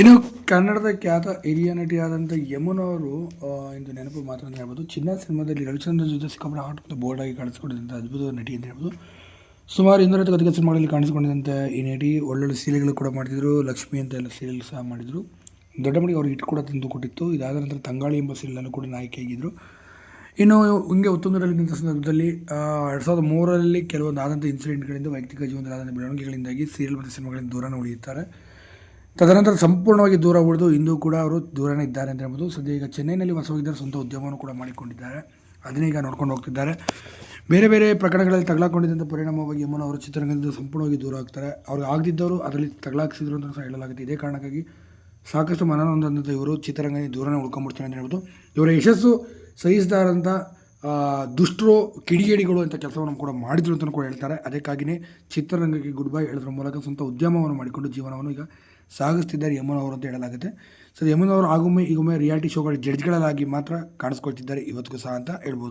ಇನ್ನು ಕನ್ನಡದ ಖ್ಯಾತ ಹಿರಿಯ ನಟಿಯಾದಂಥ ಯಮುನವರು ಇಂದು ನೆನಪು ಮಾತ್ರ ಅಂತ ಹೇಳ್ಬೋದು. ಚಿನ್ನ ಸಿನಿಮಾದಲ್ಲಿ ರವಿಚಂದ್ರ ಜೊತೆ ಸಿಕ್ಕಾಪಟ್ಟೆ ಹಾಟ್ ಮತ್ತು ಬೋಲ್ಡ್ ಆಗಿ ಕಾಣಿಸಿಕೊಂಡಿದ್ದಂಥ ಅದ್ಭುತ ನಟಿ ಅಂತ ಹೇಳ್ಬೋದು. ಸುಮಾರು ಇನ್ನೂರೈವತ್ತು ಗದಗ ಸಿನಿಮಾಗಳಲ್ಲಿ ಕಾಣಿಸಿಕೊಂಡಿದ್ದಂಥ ಈ ನಟಿ ಒಳ್ಳೊಳ್ಳೆ ಸೀರೆಗಳು ಕೂಡ ಮಾಡ್ತಿದ್ರು. ಲಕ್ಷ್ಮಿ ಅಂತ ಎಲ್ಲ ಸೀರಿಯಲ್ ಸಹ ಮಾಡಿದರು. ದೊಡ್ಡ ಮಟ್ಟಿಗೆ ಅವ್ರಿಗೆ ಹಿಟ್ ಕೂಡ ತಂದು ಕೊಟ್ಟಿತ್ತು. ಇದಾದ ನಂತರ ತಂಗಾಳಿ ಎಂಬ ಸೀರಿಯಲಲ್ಲೂ ಕೂಡ ನಾಯಕಿಯಾಗಿದ್ದರು ಇನ್ನು ಹಿಂಗೆ ಉತ್ತುಂಗದಲ್ಲಿ ನಿಂತ ಸಂದರ್ಭದಲ್ಲಿ ಎರಡು ಸಾವಿರದ ಮೂರರಲ್ಲಿ ಕೆಲವೊಂದು ಆದಂಥ ಇನ್ಸಿಡೆಂಟ್ಗಳಿಂದ ವೈಯಕ್ತಿಕ ಜೀವನದಲ್ಲಿ ಆದಂಥ ಬೆಳವಣಿಗೆಗಳಿಂದಾಗಿ ಸೀರಿಯಲ್ ಮತ್ತು ಸಿನಿಮಾಗಳಿಂದ ದೂರನ ಉಳಿಯುತ್ತಾರೆ. ತದನಂತರ ಸಂಪೂರ್ಣವಾಗಿ ದೂರ ಉಳಿದು ಇಂದು ಕೂಡ ಅವರು ದೂರನೇ ಇದ್ದಾರೆ ಅಂತ ಹೇಳ್ಬೋದು. ಸದ್ಯ ಈಗ ಚೆನ್ನೈನಲ್ಲಿ ವಾಸವಾಗಿದ್ದಾರೆ ಸ್ವಂತ ಉದ್ಯಮವನ್ನು ಕೂಡ ಮಾಡಿಕೊಂಡಿದ್ದಾರೆ. ಅದನ್ನೇ ಈಗ ನೋಡ್ಕೊಂಡು ಹೋಗ್ತಿದ್ದಾರೆ. ಬೇರೆ ಬೇರೆ ಪ್ರಕರಣಗಳಲ್ಲಿ ತಗಲಾಕೊಂಡಿದ್ದಂಥ ಪರಿಣಾಮವಾಗಿ ಯಮುನ ಅವರು ಚಿತ್ರರಂಗದಿಂದ ಸಂಪೂರ್ಣವಾಗಿ ದೂರ ಆಗ್ತಾರೆ. ಅವ್ರಿಗೆ ಆಗದಿದ್ದವರು ಅದರಲ್ಲಿ ತಗಲಾಕಿಸಿದ್ರು ಅಂತ ಸಹ ಹೇಳಲಾಗುತ್ತೆ. ಇದೇ ಕಾರಣಕ್ಕಾಗಿ ಸಾಕಷ್ಟು ಮನನೊಂದಂಥ ಇವರು ಚಿತ್ರರಂಗದಿಂದ ದೂರನೇ ಉಳ್ಕೊಂಡ್ಬಿಡ್ತಾರೆ ಅಂತ ಹೇಳ್ಬೋದು. ಇವರ ಯಶಸ್ಸು ಸಹಿಸಿದಾರಂಥ ದುಷ್ಟರು, ಕಿಡಿಗೇಡಿಗಳು ಅಂತ ಕೆಲಸವನ್ನು ಕೂಡ ಮಾಡಿದ್ರು ಅಂತ ಕೂಡ ಹೇಳ್ತಾರೆ. ಅದಕ್ಕಾಗಿಯೇ ಚಿತ್ರರಂಗಕ್ಕೆ ಗುಡ್ ಬೈ ಹೇಳೋದ್ರ ಮೂಲಕ ಸ್ವಂತ ಉದ್ಯಮವನ್ನು ಮಾಡಿಕೊಂಡು ಜೀವನವನ್ನು ಈಗ ಸಾಗಿಸ್ತಿದ್ದಾರೆ ಯಮುನವರು ಅಂತ ಹೇಳಲಾಗುತ್ತೆ. ಸೊ ಯಮುನವರು ಆಗೊಮ್ಮೆ ಈಗೊಮ್ಮೆ ರಿಯಾಲಿಟಿ ಶೋಗಳ ಜಡ್ಜ್ಗಳಾಗಿ ಮಾತ್ರ ಕಾಣಿಸ್ಕೊಳ್ತಿದ್ದಾರೆ. ಇವತ್ತಿಗೂ ಸಹ ಅಂತ ಹೇಳ್ಬೋದು.